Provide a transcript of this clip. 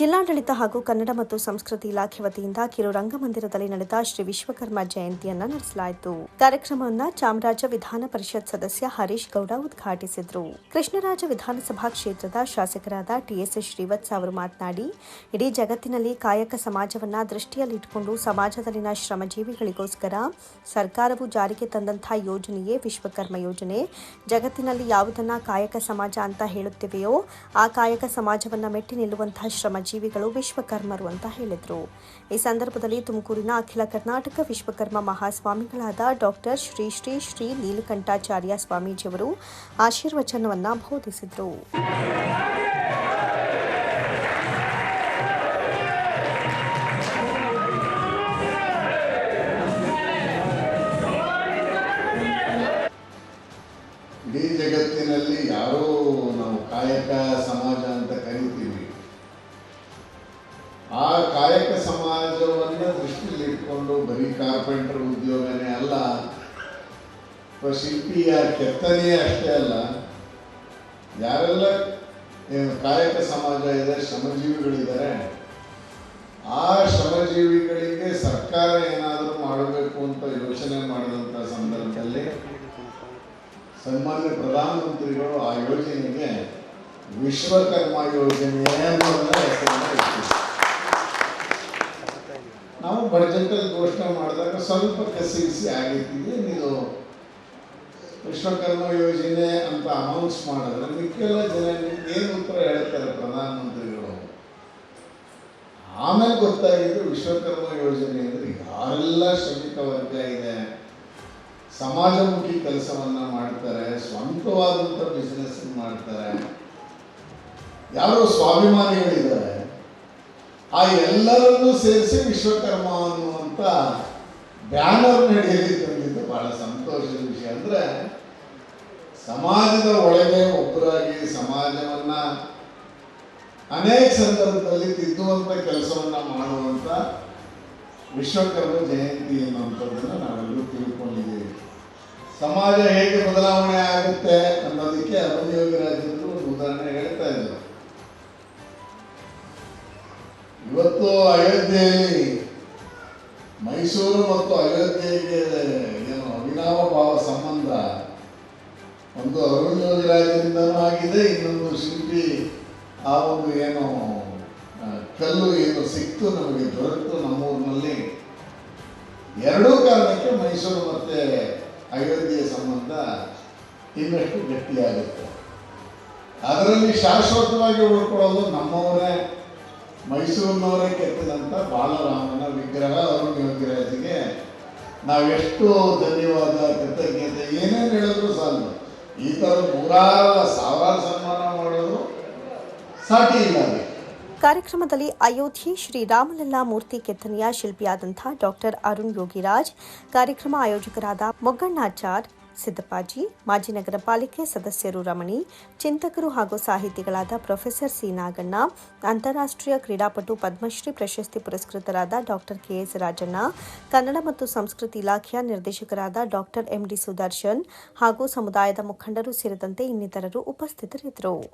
ಜಿಲ್ಲಾಡಳಿತ ಹಾಗೂ ಕನ್ನಡ ಮತ್ತು ಸಂಸ್ಕೃತಿ ಇಲಾಖೆ ವತಿಯಿಂದ ಕಿರು ರಂಗಮಂದಿರದಲ್ಲಿ ನಡೆದ ಶ್ರೀ ವಿಶ್ವಕರ್ಮ ಜಯಂತಿಯನ್ನ ನಡೆಸಲಾಯಿತು. ಕಾರ್ಯಕ್ರಮವನ್ನ ಚಾಮರಾಜ ವಿಧಾನ ಪರಿಷತ್ ಸದಸ್ಯ ಹರೀಶ್ ಗೌಡ ಉದ್ಘಾಟಿಸಿದರು. ಕೃಷ್ಣರಾಜ ವಿಧಾನಸಭಾ ಕ್ಷೇತ್ರದ ಶಾಸಕರಾದ ಟಿಎಸ್ ಶ್ರೀವತ್ಸ ಅವರು ಮಾತನಾಡಿ, ಇಡೀ ಜಗತ್ತಿನಲ್ಲಿ ಕಾಯಕ ಸಮಾಜವನ್ನ ದೃಷ್ಟಿಯಲ್ಲಿಟ್ಟುಕೊಂಡು ಸಮಾಜದಲ್ಲಿನ ಶ್ರಮಜೀವಿಗಳಿಗೋಸ್ಕರ ಸರ್ಕಾರವು ಜಾರಿಗೆ ತಂದಂತಹ ಯೋಜನೆಯೇ ವಿಶ್ವಕರ್ಮ ಯೋಜನೆ. ಜಗತ್ತಿನಲ್ಲಿ ಯಾವುದನ್ನ ಕಾಯಕ ಸಮಾಜ ಅಂತ ಹೇಳುತ್ತಿವೆಯೋ, ಆ ಕಾಯಕ ಸಮಾಜವನ್ನ ಮೆಟ್ಟಿ ನಿಲ್ಲುವಂತಹ ಶ್ರಮಜೀವಿಗಳು ವಿಶ್ವಕರ್ಮರು ಅಂತ ಹೇಳಿದರು. ಈ ಸಂದರ್ಭದಲ್ಲಿ ತುಮಕೂರಿನ ಅಖಿಲ ಕರ್ನಾಟಕ ವಿಶ್ವಕರ್ಮ ಮಹಾಸ್ವಾಮಿಗಳಾದ ಡಾಕ್ಟರ್ ಶ್ರೀ ಶ್ರೀ ಶ್ರೀ ನೀಲಕಂಠಾಚಾರ್ಯ ಸ್ವಾಮೀಜಿಯವರು ಆಶೀರ್ವಚನವನ್ನು ಬೋಧಿಸಿದರು. ಜಗತ್ತಿನಲ್ಲಿ ಯಾರೋ ನಾವು ಕಾಯಕ ಸಮಾಜ ಅಂತ ಕರಿತೀವಿ. ಆ ಕಾಯಕ ಸಮಾಜವನ್ನು ದೃಷ್ಟಿಯಲ್ಲಿ ಇಟ್ಕೊಂಡು ಬರೀ ಕಾರ್ಪೆಂಟರ್ ಉದ್ಯೋಗನೇ ಅಲ್ಲ ಶಿಲ್ಪಿಯ ಕೆತ್ತನೆಯೇ ಅಷ್ಟೇ ಅಲ್ಲ, ಯಾರೆಲ್ಲ ಕಾಯಕ ಸಮಾಜ ಇದೆ, ಶ್ರಮಜೀವಿಗಳಿದ್ದಾರೆ, ಆ ಶ್ರಮಜೀವಿಗಳಿಗೆ ಸರ್ಕಾರ ಏನಾದರೂ ಮಾಡಬೇಕು ಅಂತ ಯೋಚನೆ ಮಾಡಿದಂಥ ಸಂದರ್ಭದಲ್ಲಿ ಸನ್ಮಾನ್ಯ ಪ್ರಧಾನಮಂತ್ರಿಗಳು ಆ ಯೋಜನೆಗೆ ವಿಶ್ವಕರ್ಮ ಯೋಜನೆ ಸ್ವಲ್ಪ ಕಸಿಗಿಸಿ ಆಗಿದ್ದೀವಿ ನೀವು ವಿಶ್ವಕರ್ಮ ಯೋಜನೆ ಅಂತ ಅನೌನ್ಸ್ ಮಾಡಿದ್ರೆ ಮಿಕ್ಕೆಲ್ಲ ಜನ ಏನು ಉತ್ತರ ಹೇಳ್ತಾರೆ ಪ್ರಧಾನಮಂತ್ರಿಗಳು? ಆಮೇಲೆ ಗೊತ್ತಾಗಿದ್ದು ವಿಶ್ವಕರ್ಮ ಯೋಜನೆ ಅಂದರೆ ಯಾರೆಲ್ಲ ಶ್ರಮಿಕ ವರ್ಗ ಇದೆ, ಸಮಾಜಮುಖಿ ಕೆಲಸವನ್ನ ಮಾಡ್ತಾರೆ ಸ್ವಂತವಾದಂಥ ಬಿಸ್ನೆಸ್ ಮಾಡ್ತಾರೆ, ಯಾರು ಸ್ವಾಭಿಮಾನಿಗಳಿದ್ದಾರೆ, ಆ ಎಲ್ಲರನ್ನೂ ಸೇರಿಸಿ ವಿಶ್ವಕರ್ಮ ಅನ್ನುವಂಥ ಬ್ಯಾನರ್ ನಡೆಯಲಿ ತಂದಿದ್ದು ಬಹಳ ಸಂತೋಷದ ವಿಷಯ. ಅಂದ್ರೆ ಸಮಾಜದ ಒಳಗೆ ಒಬ್ಬರಾಗಿ ಸಮಾಜವನ್ನ ಅನೇಕ ಸಂದರ್ಭದಲ್ಲಿ ತಿದ್ದುವಂತ ಕೆಲಸವನ್ನ ಮಾಡುವಂತ ವಿಶ್ವಕರ್ಮ ಜಯಂತಿ ಅನ್ನುವಂಥದ್ದನ್ನ ನಾವೆಲ್ಲರೂ ತಿಳ್ಕೊಂಡಿದ್ದೀವಿ. ಸಮಾಜ ಹೇಗೆ ಬದಲಾವಣೆ ಆಗುತ್ತೆ ಅನ್ನೋದಕ್ಕೆ ಅರುಣ್ ಒಂದು ಉದಾಹರಣೆ ಹೇಳ್ತಾ ಇದ್ದರು ಇವತ್ತು ಅಯೋಧ್ಯೆಯಲ್ಲಿ ಮೈಸೂರು ಮತ್ತು ಅಯೋಧ್ಯೆಗೆ ಏನು ಅವಿನಾವ ಭಾವ ಸಂಬಂಧ? ಒಂದು ಅರುಣ್ ಯೋಗಿರಾಜರಿಂದನೂ ಆಗಿದೆ, ಇನ್ನೊಂದು ಶಿಲ್ಪಿ, ಆ ಒಂದು ಏನು ಕಲ್ಲು ಏನು ಸಿಕ್ತು ನಮಗೆ ದೊರೆತು ನಮ್ಮೂರಿನಲ್ಲಿ. ಎರಡೂ ಕಾರಣಕ್ಕೆ ಮೈಸೂರು ಮತ್ತೆ ಅಯೋಧ್ಯೆಯ ಸಂಬಂಧ ಇನ್ನಷ್ಟು ಗಟ್ಟಿಯಾಗುತ್ತೆ. ಅದರಲ್ಲಿ ಶಾಶ್ವತವಾಗಿ ಉಳ್ಕೊಳ್ಳೋದು ನಮ್ಮವರೇ. ಮೈಸೂರಿನವರೇ ಕೆತ್ತಿದಂಥ ಬಾಲರಾಮನ ವಿಗ್ರಹ ಅರುಣ್ ಯೋಗಿರಾಜಿಗೆ ನಾವೆಷ್ಟು ಧನ್ಯವಾದ ಕೃತಜ್ಞತೆ, ಏನೇನು ಹೇಳಿದ್ರು ಸಾಲದು ಈ ಥರ ನೂರಾರು ಸಾವಿರಾರು ಸನ್ಮಾನ ಮಾಡೋದು ಸಾಟಿ ಇಲ್ಲ ಕಾರ್ಯಕ್ರಮದಲ್ಲಿ ಅಯೋಧ್ಯೆ ಶ್ರೀ ರಾಮಲಲ್ಲಾ ಮೂರ್ತಿ ಕೆತ್ತನೆಯ ಶಿಲ್ಪಿಯಾದಂಥ ಡಾಕ್ಟರ್ ಅರುಣ್ ಯೋಗಿರಾಜ್, ಕಾರ್ಯಕ್ರಮ ಆಯೋಜಕರಾದ ಮೊಗ್ಗಣ್ಣಾಚಾರ್ ಸಿದ್ದಪ್ಪಾಜಿ, ಮಾಜಿ ನಗರ ಪಾಲಿಕೆ ಸದಸ್ಯರು ರಮಣಿ, ಚಿಂತಕರು ಹಾಗೂ ಸಾಹಿತಿಗಳಾದ ಪ್ರೊಫೆಸರ್ ಸಿ ನಾಗಣ್ಣ, ಅಂತಾರಾಷ್ಟ್ರೀಯ ಕ್ರೀಡಾಪಟು ಪದ್ಮಶ್ರೀ ಪ್ರಶಸ್ತಿ ಪುರಸ್ಕೃತರಾದ ಡಾಕ್ಟರ್ ಕೆಎಸ್ ರಾಜಣ್ಣ, ಕನ್ನಡ ಮತ್ತು ಸಂಸ್ಕೃತಿ ಇಲಾಖೆಯ ನಿರ್ದೇಶಕರಾದ ಡಾಕ್ಟರ್ ಎಂಡಿ ಸುದರ್ಶನ್ ಹಾಗೂ ಸಮುದಾಯದ ಮುಖಂಡರು ಸೇರಿದಂತೆ ಇನ್ನಿತರರು ಉಪಸ್ಥಿತರಿದ್ದರು.